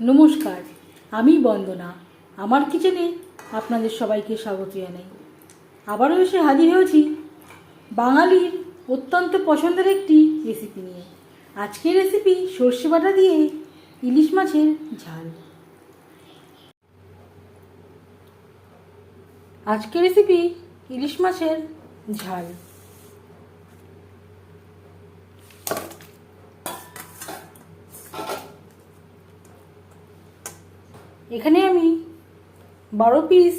নমস্কার, আমি বন্দনা। আমার কিচেনে আপনাদের সবাইকে স্বাগত জানাই। আবারও এসে হাজির হয়েছি বাঙালির অত্যন্ত পছন্দের একটি রেসিপি নিয়ে। আজকের রেসিপি সর্ষে বাটা দিয়ে ইলিশ মাছের ঝাল। আজকের রেসিপি ইলিশ মাছের ঝাল। এখানে আমি বারো পিস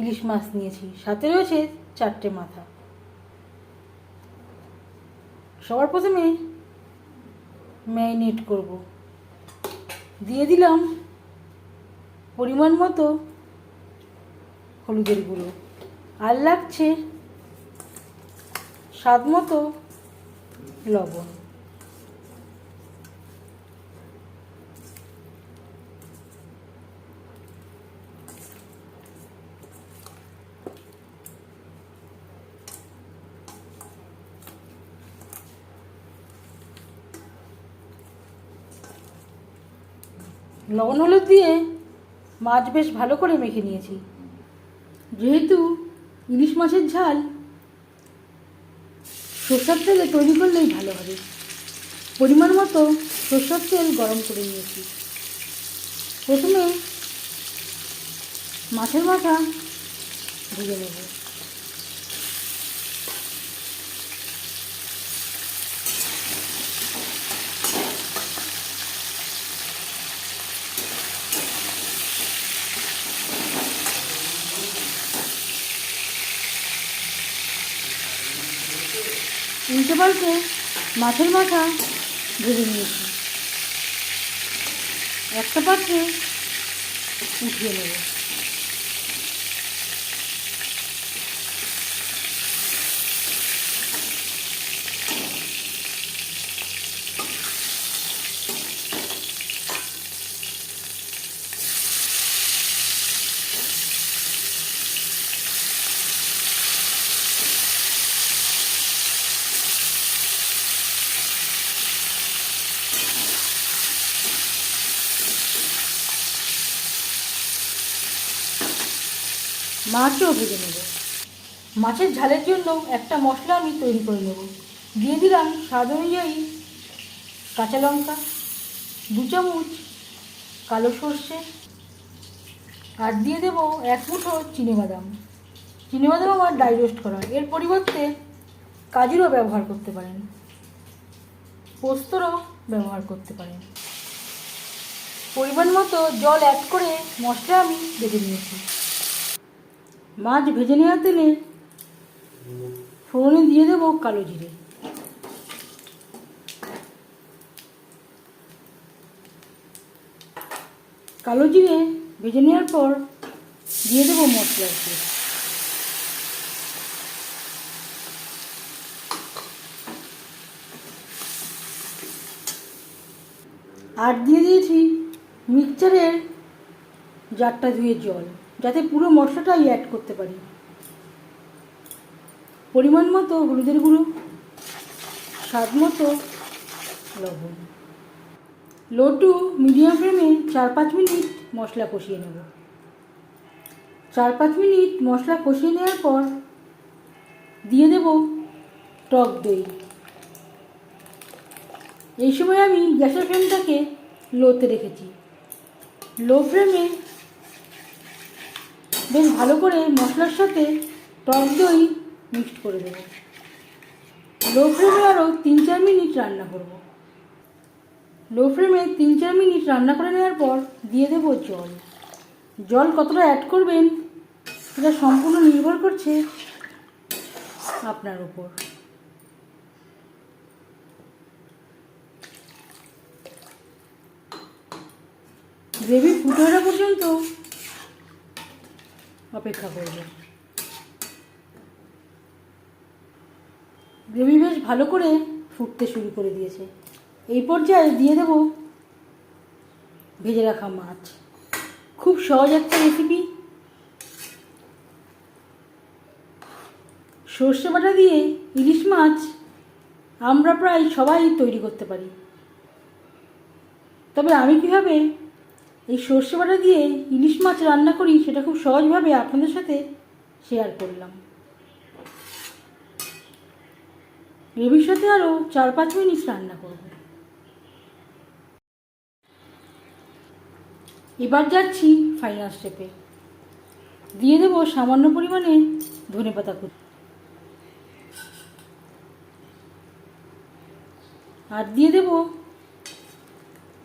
ইলিশ মাছ নিয়েছি, সাথে রয়েছে চারটে মাথা। সবার প্রথমে ম্যারিনেট করব। দিয়ে দিলাম পরিমাণ মতো হলুদের গুঁড়ো। আর লাগছে স্বাদ মতো লবণ। লবণ হলুদ দিয়ে মাছ বেশ ভালো করে মেখে নিয়েছি। যেহেতু ইলিশ মাছের ঝাল, সর্ষার তেলে তৈরি করলেই ভালো হবে। পরিমাণ মতো সর্ষার তেল গরম করে নিয়েছি। প্রথমে মাছের মাথা ভেজে নেব। উল্টে পাল্টে মাছের মাথা ভেজে নিয়েছি। একটা পাত্রে উঠিয়ে নেব। মাছও ভেজে নেব। মাছের ঝালের জন্য একটা মশলা আমি তৈরি করে নেব। দিয়ে দিলাম স্বাদ অনুযায়ী কাঁচা লঙ্কা, দু চামচ কালো সর্ষে, আর দিয়ে দেব এক মুঠো চিনেবাদাম চিনেবাদাম আমার ডাই রোস্ট করা এর পরিবর্তে কাজুরও ব্যবহার করতে পারেন। পোস্তরও ব্যবহার করতে পারেন। পরিমাণ মতো জল অ্যাড করে মশলা আমি বেটে নিয়েছি। মাছ ভেজে নেওয়া তেলে ফোড়নে দিয়ে দেবো কালো জিরে। কালো জিরে ভেজে নেওয়ার পর দিয়ে দেবো মশলা আর দিয়ে দিয়েছি মিক্সচারের জারটা ধুয়ে জল। যাতে পুরো মশলাটাই অ্যাড করতে পারি। পরিমাণ মতো হলুদের গুঁড়ো, স্বাদ মতো লবণ। লো টু মিডিয়াম ফ্লেমে চার পাঁচ মিনিট মশলা কষিয়ে নেব। চার পাঁচ মিনিট মশলা কষিয়ে নেওয়ার পর দিয়ে দেব টক দই। এই সময় আমি গ্যাসের ফ্লেমটাকে লোতে রেখেছি। লো ফ্লেমে বেশ ভালো করে মশলার সাথে টক দই মিক্সড করে দেবো। লো ফ্লেমে আরও তিন চার মিনিট রান্না করব। লো ফ্লেমে তিন চার মিনিট রান্না করে নেওয়ার পর দিয়ে দেব জল। জল কতটা অ্যাড করবেন সেটা সম্পূর্ণ নির্ভর করছে আপনার উপর। গ্রেভি ফুটে পর্যন্ত অপেক্ষা করব। গ্রেভি বেশ ভালো করে ফুটতে শুরু করে দিয়েছে। এই পর্যায়ে দিয়ে দেব ভেজে রাখা মাছ। খুব সহজ একটা রেসিপি সর্ষে বাটা দিয়ে ইলিশ মাছ আমরা প্রায় সবাই তৈরি করতে পারি। তবে আমি কীভাবে এই সর্ষে বাটা দিয়ে ইলিশ মাছ রান্না করি, সেটা খুব সহজভাবে আপনাদের সাথে শেয়ার করলাম। সাথে আরও চার পাঁচ মিনিট রান্না করব। এবার যাচ্ছি ফাইনাল স্টেপে দিয়ে দেবো সামান্য পরিমাণে ধনে পাতা কুচি। আর দিয়ে দেবো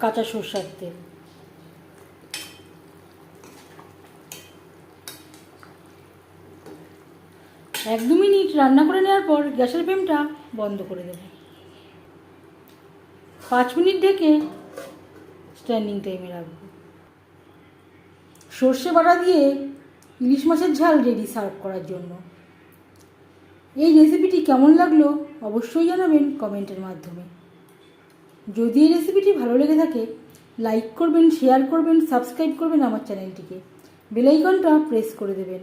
কাঁচা সর্ষার তেল। এক দু মিনিট রান্না করে নেওয়ার পর গ্যাসের ফ্লেমটা বন্ধ করে দেব। পাঁচ মিনিট ঢেকে স্ট্যান্ডিং টাইমে রাখব। সর্ষে বাটা দিয়ে ইলিশ মাছের ঝাল রেডি সার্ভ করার জন্য। এই রেসিপিটি কেমন লাগল অবশ্যই জানাবেন কমেন্টের মাধ্যমে। যদি এই রেসিপিটি ভালো লেগে থাকে লাইক করবেন শেয়ার করবেন সাবস্ক্রাইব করবেন আমার চ্যানেলটিকে বেলাইকনটা প্রেস করে দেবেন।